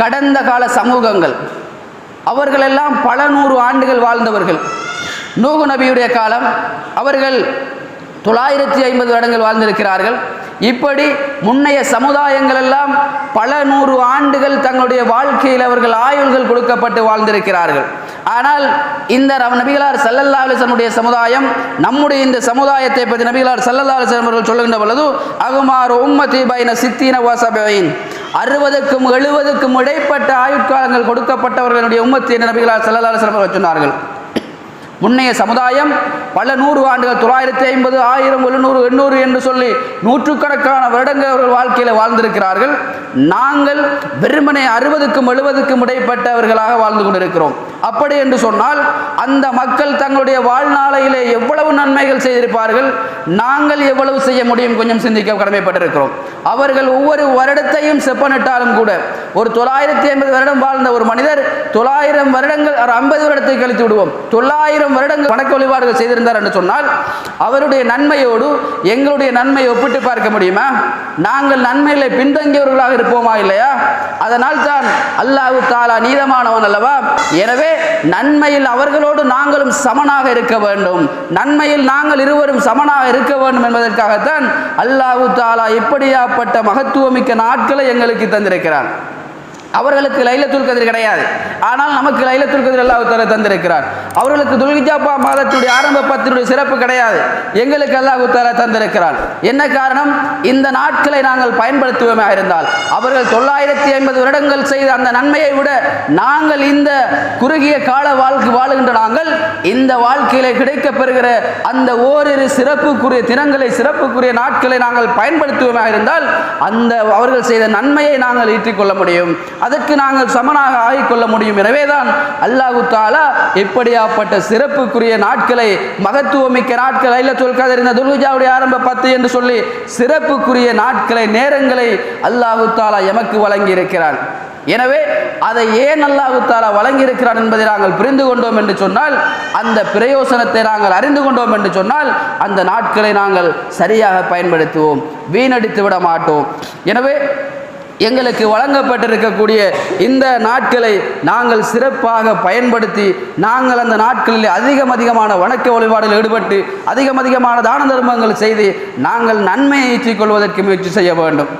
கடந்த கால சமூகங்கள் அவர்களெல்லாம் பல நூறு ஆண்டுகள் வாழ்ந்தவர்கள். நூகு நபியுடைய காலம் அவர்கள் தொள்ளாயிரத்தி ஐம்பது வருடங்கள் வாழ்ந்திருக்கிறார்கள். இப்படி முன்னைய சமுதாயங்கள் எல்லாம் பல நூறு ஆண்டுகள் தங்களுடைய வாழ்க்கையில் அவர்கள் ஆயுள்கள் கொடுக்கப்பட்டு வாழ்ந்திருக்கிறார்கள். ஆனால் இந்த நபிகளார் சல்லல்லா அலிசனுடைய சமுதாயம் நம்முடைய இந்த சமுதாயத்தை பற்றி நபிகளார் சல்லல்லா அலிசன் அவர்கள் சொல்லுகின்ற பொழுது அகுமார் உம்மதி பைன சித்தீன வாசபைன் அறுபதுக்கும் எழுபதுக்கும் இடைப்பட்ட ஆயுட்காலங்கள் கொடுக்கப்பட்டவர்களுடைய உம்மத்தி நபிகளார் சல்லல்லா அலிஸ்லாம் அவர்கள் சொன்னார்கள். முன்னைய சமுதாயம் பல நூறு ஆண்டுகள் தொள்ளாயிரத்தி ஐம்பது ஆயிரம் எழுநூறு எண்ணூறு என்று சொல்லி நூற்றுக்கணக்கான வருடங்கள் அவர்கள் வாழ்க்கையில் வாழ்ந்திருக்கிறார்கள். நாங்கள் வெறுமனை அறுபதுக்கும் எழுபதுக்கும் இடைப்பட்டவர்களாக வாழ்ந்து கொண்டிருக்கிறோம். அப்படி என்று சொன்னால் அந்த மக்கள் தங்களுடைய வாழ்நாளையிலே எவ்வளவு நன்மைகள் செய்திருப்பார்கள் நாங்கள் எவ்வளவு செய்ய முடியும் கொஞ்சம் சிந்திக்க கடமைப்பட்டிருக்கிறோம். அவர்கள் ஒவ்வொரு வருடத்தையும் செப்பனிட்டாலும் கூட ஒரு தொள்ளாயிரத்தி ஐம்பது வருடம் வாழ்ந்த தொள்ளாயிரம் வருடங்கள் ஐம்பது வருடத்தை கழித்து விடுவோம். தொள்ளாயிரம் வருடங்கள் வணக்க வழிபாடுகள் செய்திருந்தார் என்று சொன்னால் அவருடைய நன்மையோடு எங்களுடைய நன்மையை ஒப்பிட்டு பார்க்க முடியுமா? நாங்கள் நன்மையிலே பின்தங்கியவர்களாக இருப்போமா இல்லையா? அதனால் தான் அல்லாஹு தாலா நீதமானவன் அல்லவா? எனவே நன்மையில் அவர்களோடு நாங்களும் சமனாக இருக்க வேண்டும். நன்மையில் நாங்கள் இருவரும் சமனாக இருக்க வேண்டும் என்பதற்காகத்தான் அல்லாஹு தாலா இப்படியாப்பட்ட மகத்துவமிக்க நாட்களை எங்களுக்கு தந்திருக்கிறான். அவர்களுக்கு லைலத்துல் கதிர் கிடையாது. ஆனால் நமக்கு லைலத்துல் கதிர் அல்லாஹ் தஆலா தந்திருக்கிறார். அவர்களுக்கு துல்கிஜாப்பா மாதத்துடைய ஆரம்ப பத்தினுடைய சிறப்பு கிடையாது. எங்களுக்கு அல்லாஹ் தஆலா தந்திருக்கிறார். என்ன காரணம்? இந்த நாட்களை நாங்கள் பயன்படுத்துவோமே இருந்தால். அவர்கள் தொள்ளாயிரத்தி ஐம்பது வருடங்கள் செய்த அந்த நன்மையை விட நாங்கள் இந்த குறுகிய கால வாழ்க்கை வாழுகின்ற நாங்கள் இந்த வாழ்க்கையில கிடைக்க பெறுகிற அந்த ஓரிரு சிறப்புக்குரிய தினங்களை சிறப்புக்குரிய நாட்களை நாங்கள் பயன்படுத்துவோமே இருந்தால் அந்த அவர்கள் செய்த நன்மையை நாங்கள் ஈற்றிக்கொள்ள முடியும். அதற்கு நாங்கள் சமனாக ஆகிக்கொள்ள முடியும். எனவேதான் அல்லாஹு தாலா இப்படியாப்பட்ட சிறப்புக்குரிய நாட்களை மகத்துவமிக்க நாட்கள் ஐலத்துல் சொல்காதர் இந்த துல்குஜாவுடைய ஆரம்ப பத்து என்று சொல்லி சிறப்புக்குரிய நாட்களை நேரங்களை அல்லாஹு தாலா எமக்கு வழங்கி இருக்கிறான் எனவே அதை ஏன் அல்லாஹு தாலா வழங்கியிருக்கிறான் என்பதை நாங்கள் புரிந்து கொண்டோம் என்று சொன்னால் அந்த பிரயோசனத்தை நாங்கள் அறிந்து கொண்டோம் என்று சொன்னால் அந்த நாட்களை நாங்கள் சரியாக பயன்படுத்துவோம். வீணடித்து விட மாட்டோம். எனவே எங்களுக்கு வழங்கப்பட்டிருக்கக்கூடிய இந்த நாட்களை நாங்கள் சிறப்பாக பயன்படுத்தி நாங்கள் அந்த நாட்களில் அதிகம் அதிகமான வணக்க வழிபாடில் ஈடுபட்டு அதிகம் அதிகமான தான தர்மங்கள் செய்து நாங்கள் நன்மையை ஏற்றிக்கொள்வதற்கு முயற்சி செய்ய வேண்டும்.